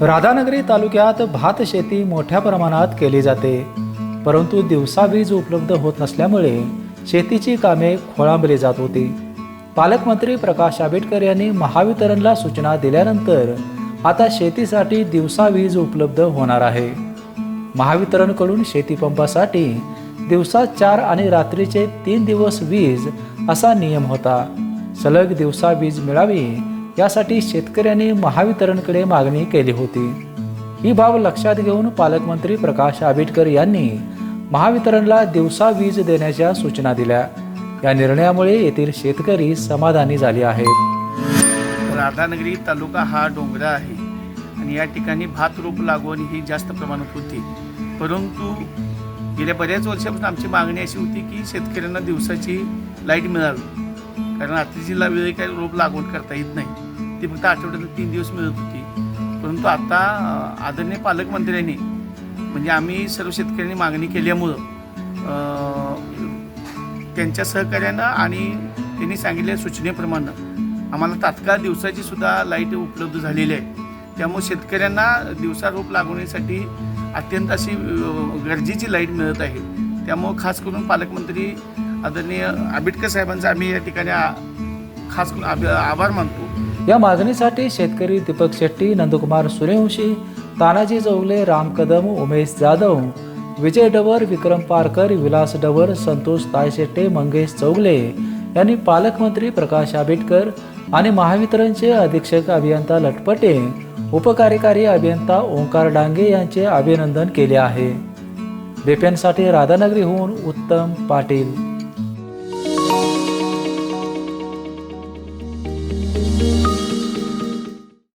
राधानगरी तालुक्यात भात शेती मोठ्या प्रमाणात केली जाते. परंतु दिवसा वीज उपलब्ध होत नसल्यामुळे शेतीची कामे खोळांबली जात होती. पालकमंत्री प्रकाश आंबेडकर यांनी महावितरणला सूचना दिल्यानंतर आता शेतीसाठी दिवसा वीज उपलब्ध होणार आहे. महावितरणकडून शेतीपंपासाठी दिवसा चार आणि रात्रीचे तीन दिवस वीज असा नियम होता. सलग दिवसा वीज मिळावी यासाठी शेतकऱ्यांनी महावितरणकडे मागणी केली होती. ही बाब लक्षात घेऊन पालकमंत्री प्रकाश आंबेडकर यांनी महावितरणला दिवसा वीज देण्याच्या सूचना दिल्या. या निर्णयामुळे येथील शेतकरी समाधानी झाले आहेत. राधानगरी तालुका हा डोंगरा आहे आणि या ठिकाणी भात रोप लागवण ही जास्त प्रमाणात होती. परंतु गेल्या बऱ्याच वर्षापासून आमची मागणी अशी होती की शेतकऱ्यांना दिवसाची लाइट मिळावी. कारण अतिथीला वेळ वेळी काही रोप लागवड करता येत नाही. ती फक्त आठवड्यातून तीन दिवस मिळत होती. परंतु आता आदरणीय पालकमंत्र्यांनी म्हणजे आम्ही सर्व शेतकऱ्यांनी मागणी केल्यामुळं त्यांच्या सहकार्यानं आणि त्यांनी सांगितलेल्या सूचनेप्रमाणे आम्हाला तात्काळ दिवसाची सुद्धा लाइट उपलब्ध झालेली आहे. त्यामुळे शेतकऱ्यांना दिवसा रोप लागवण्यासाठी अत्यंत अशी गरजेची लाइट मिळत आहे. त्यामुळं खास करून पालकमंत्री आदरणीय आंबेडकर साहेबांचा आम्ही या ठिकाणी खास करून आभार मानतो. या मागणीसाठी शेतकरी दीपक शेट्टी नंदकुमार सूर्यवंशी तानाजी चौगले राम कदम उमेश जाधव विजय डवर विक्रम पारकर विलास डवर संतोष तायशेट्टे मंगेश चौगले यांनी पालकमंत्री प्रकाश आंबेडकर आणि महावितरणचे अधीक्षक अभियंता लटपटे उपकार्यकारी अभियंता ओंकार डांगे यांचे अभिनंदन केले आहे. बेपेनसाठी राधानगरीहून उत्तम पाटील.